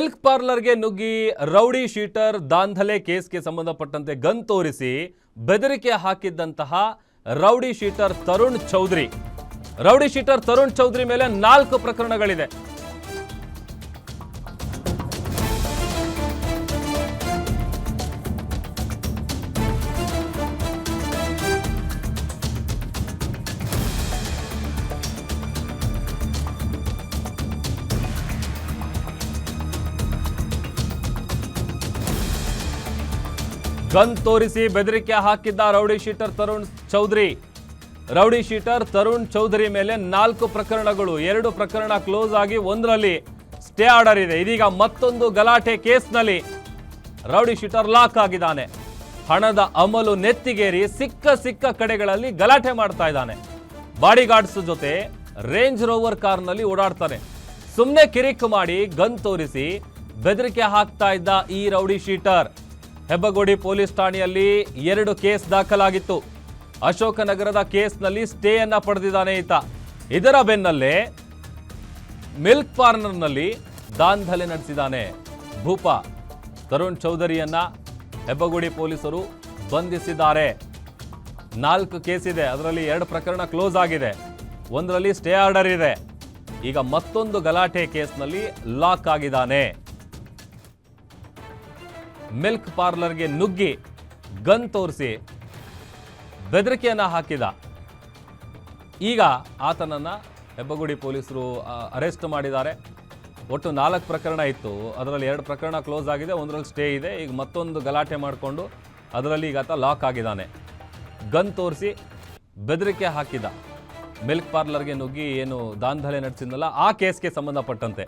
Milk ಪಾರ್ಲರ್ಗೆ ನುಗ್ಗಿ rowdy sheeter ದಾಂಧಲೆ ಕೇಸ್ಗೆ ಸಂಬಂಧಪಟ್ಟಂತೆ gun ತೋರಿಸಿ ಬೆದರಿಕೆ ಹಾಕಿದ್ದಂತಹ rowdy sheeter Tarun Chaudhary. Rowdy sheeter Tarun Chaudhary ಮೇಲೆ ನಾಲ್ಕು ಪ್ರಕರಣಗಳಿದೆ. ಗನ್ ತೋರಿಸಿ ಬೆದರಿಕೆ ಹಾಕಿದ್ದ rowdy sheeter Tarun Chaudhary. Rowdy sheeter Tarun Chaudhary ಮೇಲೆ ನಾಲ್ಕು ಪ್ರಕರಣಗಳು, ಎರಡು ಪ್ರಕರಣ ಕ್ಲೋಸ್ ಆಗಿ ಒಂದರಲ್ಲಿ ಸ್ಟೇ ಆರ್ಡರ್ ಇದೆ. ಇದೀಗ ಮತ್ತೊಂದು ಗಲಾಟೆ ಕೇಸ್ನಲ್ಲಿ ರೌಡಿ ಶೀಟರ್ ಲಾಕ್ ಆಗಿದ್ದಾನೆ. ಹಣದ ಅಮಲು ನೆತ್ತಿಗೇರಿ ಸಿಕ್ಕ ಸಿಕ್ಕ ಕಡೆಗಳಲ್ಲಿ ಗಲಾಟೆ ಮಾಡ್ತಾ ಇದ್ದಾನೆ. ಬಾಡಿ ಗಾರ್ಡ್ಸ್ ಜೊತೆ ರೇಂಜ್ ರೋವರ್ ಕಾರ್ನಲ್ಲಿ ಓಡಾಡ್ತಾನೆ. ಸುಮ್ಮನೆ ಕಿರಿಕ್ ಮಾಡಿ ಗನ್ ತೋರಿಸಿ ಬೆದರಿಕೆ ಹಾಕ್ತಾ ಇದ್ದ ಈ ರೌಡಿ ಶೀಟರ್. ಹೆಬ್ಬಗೋಡಿ ಪೊಲೀಸ್ ಠಾಣೆಯಲ್ಲಿ ಎರಡು ಕೇಸ್ ದಾಖಲಾಗಿತ್ತು. ಅಶೋಕನಗರದ ಕೇಸ್ನಲ್ಲಿ ಸ್ಟೇ ಅನ್ನ ಪಡೆದಿದ್ದಾನೆ ಈತ. ಇದರ ಬೆನ್ನಲ್ಲೇ ಮಿಲ್ಕ್ ಪಾರ್ಲರ್ನಲ್ಲಿ ದಾಂಧಲೆ ನಡೆಸಿದ್ದಾನೆ. ಭೂಪ, ತರುಣ್ ಚೌಧರಿಯನ್ನ ಹೆಬ್ಬಗೋಡಿ ಪೊಲೀಸರು ಬಂಧಿಸಿದ್ದಾರೆ. ನಾಲ್ಕು ಕೇಸ್ ಇದೆ, ಅದರಲ್ಲಿ ಎರಡು ಪ್ರಕರಣ ಕ್ಲೋಸ್ ಆಗಿದೆ. ಒಂದರಲ್ಲಿ ಸ್ಟೇ ಆರ್ಡರ್ ಇದೆ. ಈಗ ಮತ್ತೊಂದು ಗಲಾಟೆ ಕೇಸ್ನಲ್ಲಿ ಲಾಕ್ ಆಗಿದ್ದಾನೆ. ಮಿಲ್ಕ್ ಪಾರ್ಲರ್ಗೆ ನುಗ್ಗಿ ಗನ್ ತೋರಿಸಿ ಬೆದರಿಕೆಯನ್ನು ಹಾಕಿದ. ಈಗ ಆತನನ್ನು ಹೆಬ್ಬಗುಡಿ ಪೊಲೀಸರು ಅರೆಸ್ಟ್ ಮಾಡಿದ್ದಾರೆ. ಒಟ್ಟು ನಾಲ್ಕು ಪ್ರಕರಣ ಇತ್ತು. ಅದರಲ್ಲಿ ಎರಡು ಪ್ರಕರಣ ಕ್ಲೋಸ್ ಆಗಿದೆ, ಒಂದರಲ್ಲಿ ಸ್ಟೇ ಇದೆ. ಈಗ ಮತ್ತೊಂದು ಗಲಾಟೆ ಮಾಡಿಕೊಂಡು ಅದರಲ್ಲಿ ಈಗ ಆತ ಲಾಕ್ ಆಗಿದ್ದಾನೆ. ಗನ್ ತೋರಿಸಿ ಬೆದರಿಕೆ ಹಾಕಿದ. ಮಿಲ್ಕ್ ಪಾರ್ಲರ್ಗೆ ನುಗ್ಗಿ ಏನು ದಾಂಧಲೆ ನಡೆಸಿದ್ನಲ್ಲ, ಆ ಕೇಸ್ಗೆ ಸಂಬಂಧಪಟ್ಟಂತೆ.